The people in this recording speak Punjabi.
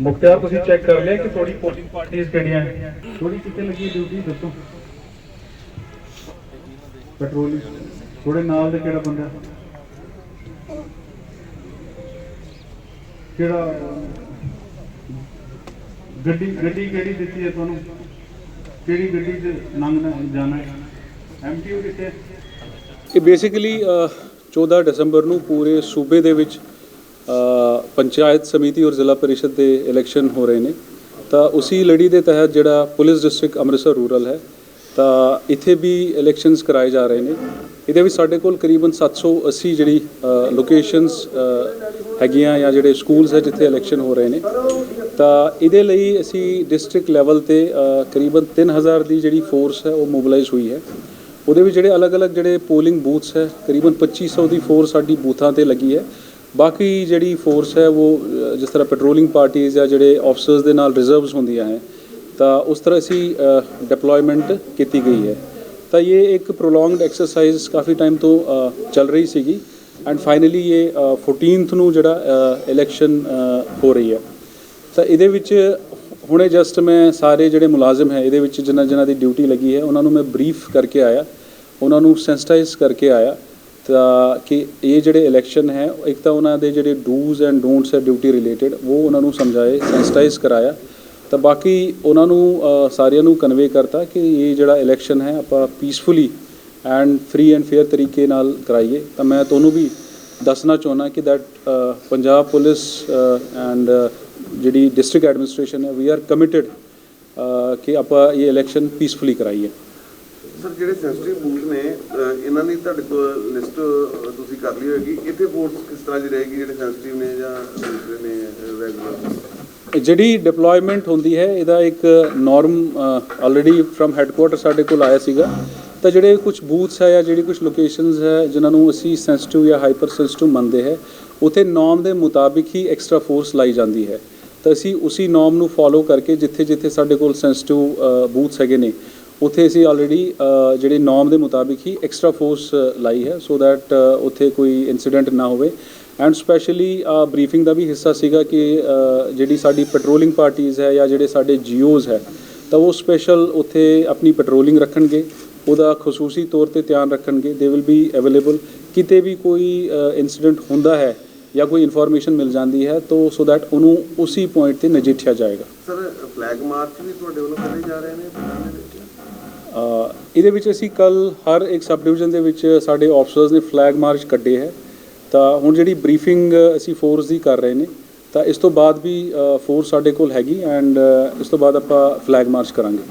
ਮੁਖਤਿਆਰ ਤੁਸੀਂ ਚੈੱਕ ਕਰ ਲਿਆ ਕਿ ਤੁਹਾਡੀ ਪੋਲਿੰਗ ਪਾਰਟੀਆਂ ਕਿਹੜੀਆਂ ਥੋੜੀ ਕਿੱਥੇ ਲੱਗੀ ਡਿਊਟੀ ਦੱਸੋ। ਪੈਟਰੋਲ ਥੋੜੇ ਨਾਲ ਦੇ ਕਿਹੜਾ ਬੰਦਾ? ਕਿਹੜਾ? ਗੱਡੀ ਗੱਡੀ ਕਿਹੜੀ ਦਿੱਤੀ ਹੈ ਤੁਹਾਨੂੰ? ਕਿਹੜੀ ਗੱਡੀ 'ਚ ਲੰਘਣਾ ਜਾਣਾ ਹੈ? ਐਮਟੀਓ ਕਿੱਥੇ? ਇਹ ਬੇਸਿਕਲੀ 14 ਦਸੰਬਰ ਨੂੰ ਪੂਰੇ ਸੂਬੇ ਦੇ ਵਿੱਚ ਪੰਚਾਇਤ ਸਮਿਤੀ ਔਰ ਜ਼ਿਲ੍ਹਾ ਪਰਿਸ਼ਦ ਦੇ ਇਲੈਕਸ਼ਨ ਹੋ ਰਹੇ ਨੇ। ਤਾਂ ਉਸੇ ਲੜੀ ਦੇ ਤਹਿਤ ਜਿਹੜਾ ਪੁਲਿਸ ਡਿਸਟ੍ਰਿਕਟ ਅੰਮ੍ਰਿਤਸਰ ਰੂਰਲ ਹੈ ਤਾਂ ਇੱਥੇ ਵੀ ਇਲੈਕਸ਼ਨਸ ਕਰਾਏ ਜਾ ਰਹੇ ਨੇ। ਇਹਦੇ ਵਿੱਚ ਸਾਡੇ ਕੋਲ ਕਰੀਬਨ 780 ਜਿਹੜੀ ਲੋਕੇਸ਼ਨਸ ਹੈਗੀਆਂ ਜਾਂ ਜਿਹੜੇ ਸਕੂਲਸ ਹੈ ਜਿੱਥੇ ਇਲੈਕਸ਼ਨ ਹੋ ਰਹੇ ਨੇ। ਤਾਂ ਇਹਦੇ ਲਈ ਅਸੀਂ ਡਿਸਟ੍ਰਿਕਟ ਲੈਵਲ ਤੇ ਅ, ਕਰੀਬਨ 3000 ਦੀ ਜਿਹੜੀ ਫੋਰਸ ਹੈ ਉਹ ਮੋਬਿਲਾਈਜ਼ ਹੋਈ ਹੈ। ਉਹਦੇ ਵਿੱਚ ਜਿਹੜੇ ਅਲੱਗ-ਅਲੱਗ ਜਿਹੜੇ ਪੋਲਿੰਗ ਬੂਥਸ ਹੈ ਕਰੀਬਨ 2500 ਦੀ ਫੋਰਸ ਸਾਡੀ ਬੂਥਾਂ ਤੇ ਲੱਗੀ ਹੈ। ਬਾਕੀ ਜਿਹੜੀ ਫੋਰਸ ਹੈ ਉਹ ਜਿਸ ਤਰ੍ਹਾਂ ਪੈਟਰੋਲਿੰਗ ਪਾਰਟੀਆਂ ਜਾਂ ਜਿਹੜੇ ਆਫਸਰਸ ਦੇ ਨਾਲ ਰਿਜ਼ਰਵਸ ਹੁੰਦੀਆਂ ਹੈ ਤਾਂ ਉਸ ਤਰ੍ਹਾਂ ਅਸੀਂ ਡਿਪਲੋਇਮੈਂਟ ਕੀਤੀ ਗਈ ਹੈ। ਤਾਂ ਇਹ ਇੱਕ ਪ੍ਰੋਲੋਂਗਡ ਐਕਸਰਸਾਈਜ਼ ਕਾਫੀ ਟਾਈਮ ਤੋਂ ਚੱਲ ਰਹੀ ਸੀਗੀ ਐਂਡ ਫਾਈਨਲੀ ਇਹ ਅ, 14th ਨੂੰ ਜਿਹੜਾ ਇਲੈਕਸ਼ਨ ਹੋ ਰਹੀ ਹੈ। ਤਾਂ ਇਹਦੇ ਵਿੱਚ ਹੁਣੇ ਜਸਟ ਮੈਂ ਸਾਰੇ ਜਿਹੜੇ ਮੁਲਾਜ਼ਮ ਹੈ ਇਹਦੇ ਵਿੱਚ ਜਿਨ੍ਹਾਂ ਜਿਨ੍ਹਾਂ ਦੀ ਡਿਊਟੀ ਲੱਗੀ ਹੈ ਉਹਨਾਂ ਨੂੰ ਮੈਂ ਬਰੀਫ ਕਰਕੇ ਆਇਆ ਉਹਨਾਂ ਨੂੰ ਸੈਂਸਿਟਾਈਜ਼ ਕਰਕੇ ਆਇਆ। ਤਾਂ ਕਿ ਇਹ ਜਿਹੜੇ ਇਲੈਕਸ਼ਨ ਹੈ, ਇੱਕ ਤਾਂ ਉਹਨਾਂ ਦੇ ਜਿਹੜੇ ਡੂਜ਼ ਐਂਡ ਡੋਂਟਸ ਹੈ ਡਿਊਟੀ ਰਿਲੇਟਡ ਉਹ ਉਹਨਾਂ ਨੂੰ ਸਮਝਾਏ ਸੈਂਸਿਟਾਈਜ਼ ਕਰਾਇਆ। ਤਾਂ ਬਾਕੀ ਉਹਨਾਂ ਨੂੰ ਸਾਰਿਆਂ ਨੂੰ ਕਨਵੇ ਕਰਤਾ ਕਿ ਇਹ ਜਿਹੜਾ ਇਲੈਕਸ਼ਨ ਹੈ, ਆਪਾਂ peacefully and free and fair ਤਰੀਕੇ ਨਾਲ ਕਰਾਈਏ। ਤਾਂ ਮੈਂ ਤੁਹਾਨੂੰ ਵੀ ਦੱਸਣਾ ਚਾਹੁੰਦਾ ਕਿ ਦੈਟ ਪੰਜਾਬ ਪੁਲਿਸ ਐਂਡ ਜਿਹੜੀ ਡਿਸਟ੍ਰਿਕਟ ਐਡਮਿਨਿਸਟ੍ਰੇਸ਼ਨ ਹੈ ਵੀ ਆਰ ਕਮਿਟਿਡ ਕਿ ਆਪਾਂ ਇਹ ਇਲੈਕਸ਼ਨ ਪੀਸਫੁਲੀ ਕਰਾਈਏ। ਸਰ, ਜਿਹੜੇ ਸੈਂਸਿਟਿਵ ਬੂਥ ਨੇ ਇਹਨਾਂ ਦੀ ਤੁਹਾਡੇ ਕੋਲ ਲਿਸਟ ਤੁਸੀਂ ਕਰ ਲਈ ਹੋਏਗੀ। ਇੱਥੇ ਫੋਰਸ ਕਿਸ ਤਰ੍ਹਾਂ ਦੀ ਰਹੇਗੀ, ਜਿਹੜੇ ਸੈਂਸਿਟਿਵ ਨੇ ਜਾਂ ਦੂਸਰੇ ਨੇ ਰੈਗੂਲਰ ਜਿਹੜੀ ਡਿਪਲੋਇਮੈਂਟ ਹੁੰਦੀ ਹੈ, ਇਹਦਾ ਇੱਕ ਨਾਰਮ ਆਲਰੇਡੀ ਫਰਮ ਹੈੱਡਕੁਆਟਰ ਸਾਡੇ ਕੋਲ ਆਇਆ ਸੀਗਾ। ਤਾਂ ਜਿਹੜੇ ਕੁਝ ਬੂਥਸ ਹੈ ਜਾਂ ਜਿਹੜੀ ਕੁਝ ਲੋਕੇਸ਼ਨਸ ਹੈ, ਜਿਨ੍ਹਾਂ ਨੂੰ ਅਸੀਂ ਸੈਂਸਿਟਿਵ ਜਾਂ ਹਾਈਪਰ ਸੈਂਸਿਟਿਵ ਮੰਨਦੇ ਹੈ, ਉਥੇ ਨਾਰਮ ਦੇ ਮੁਤਾਬਿਕ ਹੀ ਐਕਸਟਰਾ ਫੋਰਸ ਲਾਈ ਜਾਂਦੀ ਹੈ। ਤਾਂ ਅਸੀਂ ਉਸੇ ਨਾਰਮ ਨੂੰ ਫੋਲੋ ਕਰਕੇ ਜਿੱਥੇ ਜਿੱਥੇ ਸਾਡੇ ਕੋਲ ਸੈਂਸਿਟਿਵ ਬੂਥਸ ਹੈਗੇ ਨੇ ਉੱਥੇ ਅਸੀਂ ਆਲਰੇਡੀ ਜਿਹੜੇ ਨਾਰਮ ਦੇ ਮੁਤਾਬਿਕ ਹੀ ਐਕਸਟਰਾ ਫੋਰਸ ਲਾਈ ਹੈ ਸੋ ਦੈਟ ਉੱਥੇ ਕੋਈ ਇਨਸੀਡੈਂਟ ਨਾ ਹੋਵੇ। ਐਂਡ ਸਪੈਸ਼ਲੀ ਬਰੀਫਿੰਗ ਦਾ ਵੀ ਹਿੱਸਾ ਸੀਗਾ ਕਿ ਜਿਹੜੀ ਸਾਡੀ ਪੈਟਰੋਲਿੰਗ ਪਾਰਟੀਆਂ ਹੈ ਜਾਂ ਜਿਹੜੇ ਸਾਡੇ ਜੀਓਜ਼ ਹੈ, ਤਾਂ ਉਹ ਸਪੈਸ਼ਲ ਉੱਥੇ ਆਪਣੀ ਪੈਟਰੋਲਿੰਗ ਰੱਖਣਗੇ, ਉਹਦਾ ਖਸੂਸੀ ਤੌਰ ਤੇ ਧਿਆਨ ਰੱਖਣਗੇ ਦੇ ਵਿਲ ਬੀ ਅਵੇਲੇਬਲ ਕਿਤੇ ਵੀ ਕੋਈ ਇਨਸੀਡੈਂਟ ਹੁੰਦਾ ਹੈ ਜਾਂ ਕੋਈ ਇਨਫੋਰਮੇਸ਼ਨ ਮਿਲ ਜਾਂਦੀ ਹੈ, ਤਾਂ ਸੋ ਦੈਟ ਉਹਨੂੰ ਉਸੇ ਪੁਆਇੰਟ ਤੇ ਨਜਿੱਠਿਆ ਜਾਏਗਾ। ਸਰ ਫਲੈਗ ਮਾਰਚ ਵੀ ਤੁਹਾਡੇ ਵੱਲੋਂ ਕਰੇ ਜਾ ਰਹੇ ਨੇ ਪਿੰਡਾਂ ਦੇ ਵਿੱਚ? ਇਹਦੇ ਵਿੱਚ ਅਸੀਂ ਕੱਲ ਹਰ ਇੱਕ ਸਬ ਡਿਵੀਜ਼ਨ ਦੇ ਵਿੱਚ ਸਾਡੇ ਆਫਸਰਸ ਨੇ ਫਲੈਗ ਮਾਰਚ ਕੱਢੇ ਹੈ। ਤਾਂ ਹੁਣ ਜਿਹੜੀ ਬਰੀਫਿੰਗ ਅਸੀਂ ਫੋਰਸ ਦੀ ਕਰ ਰਹੇ ਨੇ, ਤਾਂ ਇਸ ਤੋਂ ਬਾਅਦ ਵੀ ਫੋਰਸ ਸਾਡੇ ਕੋਲ ਹੈਗੀ ਐਂਡ ਇਸ ਤੋਂ ਬਾਅਦ ਆਪਾਂ ਫਲੈਗ ਮਾਰਚ ਕਰਾਂਗੇ।